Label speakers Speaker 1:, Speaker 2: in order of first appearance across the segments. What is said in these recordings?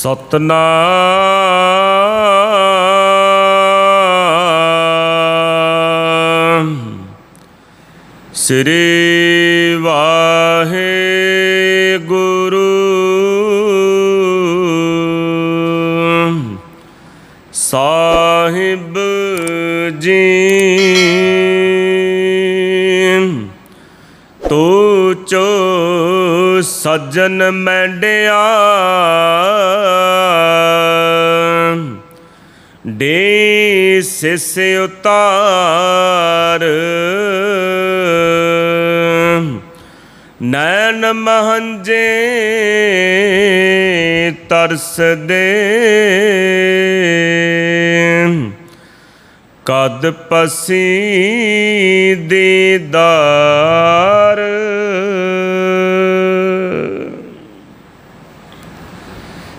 Speaker 1: ਸਤਨਾਮ। ਸ੍ਰੀ ਵਾਹਿਗੁਰੂ ਸੱਜਣ ਮੈਂਡਿਆ। ਡੇ ਸਿਸ ਉਤਾਰ। ਨੈਣ ਮਹੰਜੇ ਤਰਸ ਦੇ। ਕਦ ਪਸੀ ਦੀਦਾਰ।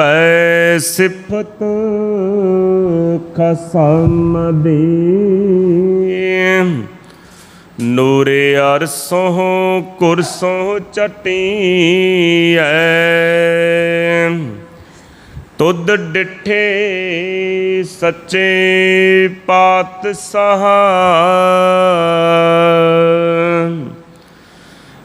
Speaker 1: ਹੋਵੇ ਸਿਫਤ ਖਸਮ ਦੀ ਨੂਰੇ ਅਰਸੋਂ ਕੁਰਸੋਂ ਚਟੀਐ ਤੁਧ ਡਿਠੇ ਸੱਚੇ ਪਾਤਸ਼ਾਹ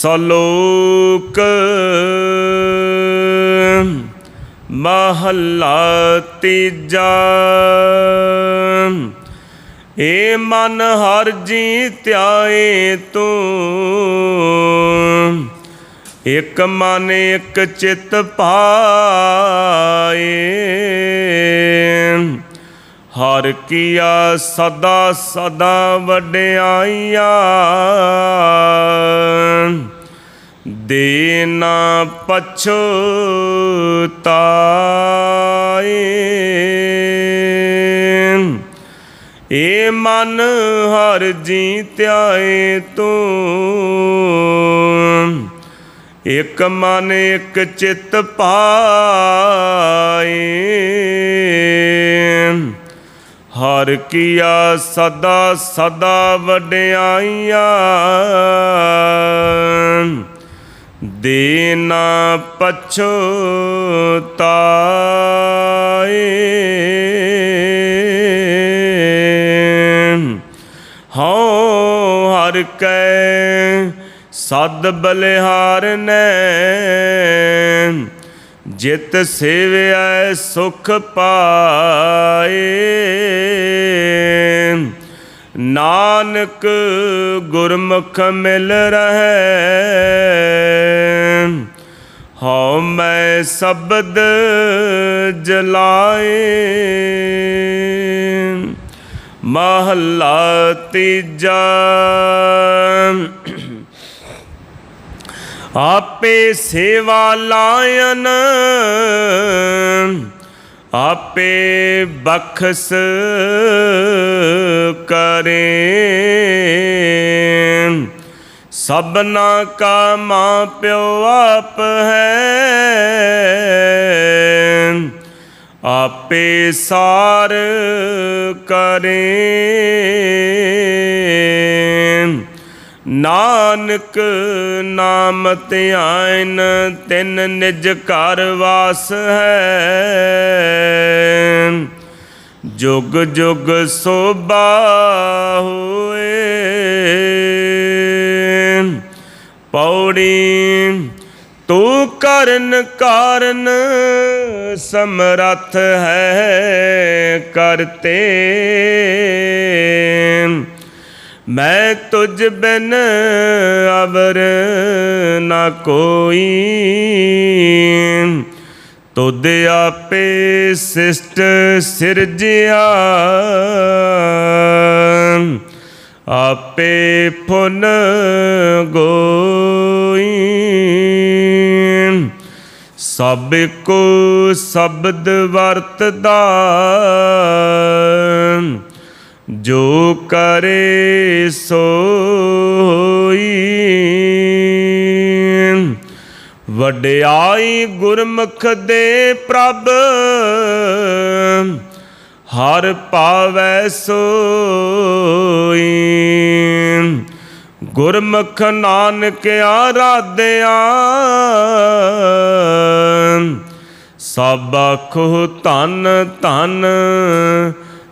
Speaker 1: ਸਲੋਕ ਮਹੱਲਾ ਤੀਜਾ। ਏ ਮਨ ਹਰ ਜੀ ਧਿਆਏ ਤੂੰ ਇਕ ਮਨ ਇਕ ਚਿਤ ਪਾਏ। ਹਰ ਕੀਆ ਸਦਾ ਸਦਾ ਵਡਿਆਈਆਂ। ਦੇ ਨਾ ਪਛਤਾਏ ਏ ਮਨ ਹਰ ਜੀ ਧਿਆਏ ਤੂੰ। ਇਕ ਮਨ ਇਕ ਚਿਤ ਪਾਏ ਹਰ ਕੀਆ ਸਦਾ ਸਦਾ ਵਡਿਆਈਆਂ। ਦੇ ਨਾ ਪਛਤਾਏ। ਹਉ ਹਰ ਕੈ ਸਦ ਬਲਿਹਾਰ ਨੇ ਜਿਤ ਸੇਵਿਆ ਸੁਖ ਪਾਏ। ਨਾਨਕ ਗੁਰਮੁਖ ਮਿਲ ਰਹੈ। ਹਉ ਮੈਂ ਸ਼ਬਦ ਜਲਾਏ। ਮਹੱਲਾ ਤੀਜਾ। ਆਪੇ ਸੇਵਾ ਲਾਇਨ, ਆਪੇ ਬਖਸ ਕਰੇ। ਸਭਨਾ ਕਾ ਮਾਂ ਪਿਓ ਆਪ ਹੈ, ਆਪੇ ਸਾਰ ਕਰੇ। ਨਾਨਕ ਨਾਮ ਧਿਆਨ ਤਿਨ ਨਿਜ ਘਰ ਵਾਸ ਹੈ। ਜੁਗ ਜੁਗ ਸੋਭਾ ਹੋਏ। ਪੌੜੀ, ਤੂੰ ਕਰਨ ਕਾਰਨ ਸਮਰੱਥ ਹੈ ਕਰਤੇ ਮੈਂ ਤੁਝ ਬਿਨ ਅਵਰ ਨਾ ਕੋਈ। ਤੁਧ ਆਪੇ ਸਿਸ਼ਟ ਸਿਰਜਿਆ। ਆਪੇ ਫੁਨ ਗੋਈ। ਸਭ ਕੋ ਸ਼ਬਦ ਵਰਤਦਾ। ਜੋ ਕਰੇ ਸੋਈ। ਵਡਿਆਈ ਗੁਰਮੁਖ ਦੇ ਪ੍ਰਭ, ਹਰ ਪਾਵੈ ਸੋਈ। ਗੁਰਮੁਖ ਨਾਨਕ ਆਰਾਧਿਆ, ਸਭ ਆਖੋ ਧਨ ਧਨ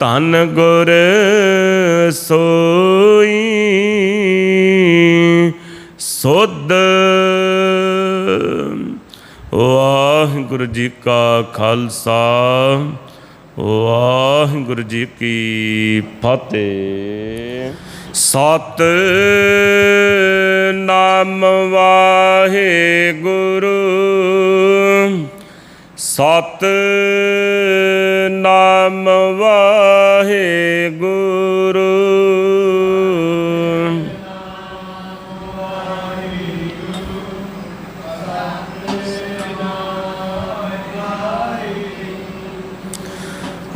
Speaker 1: ਧਨ ਗੁਰ ਸੋਈ। ਸੁਧ ਵਾਹਿਗੁਰੂ ਜੀ ਕਾ ਖਾਲਸਾ, ਵਾਹਿਗੁਰੂ ਜੀ ਕੀ ਫਤਿਹ। ਸਤ ਨਾਮ ਵਾਹਿਗੁਰੂ, ਸਤ ਨਾਮ ਵਾਹਿਗੁਰੂ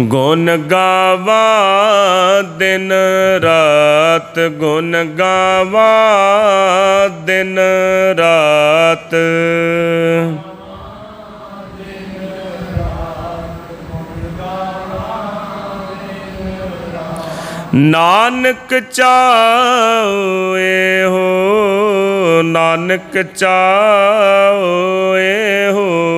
Speaker 1: ਗੁਣ ਗਾਵਾ ਦਿਨ ਰਾਤ ਗੁਣ ਗਾਵਾ ਦਿਨ ਰਾਤ। ਨਾਨਕ ਚਾਏ ਹੋ ਨਾਨਕ ਚਾਏ ਹੋ।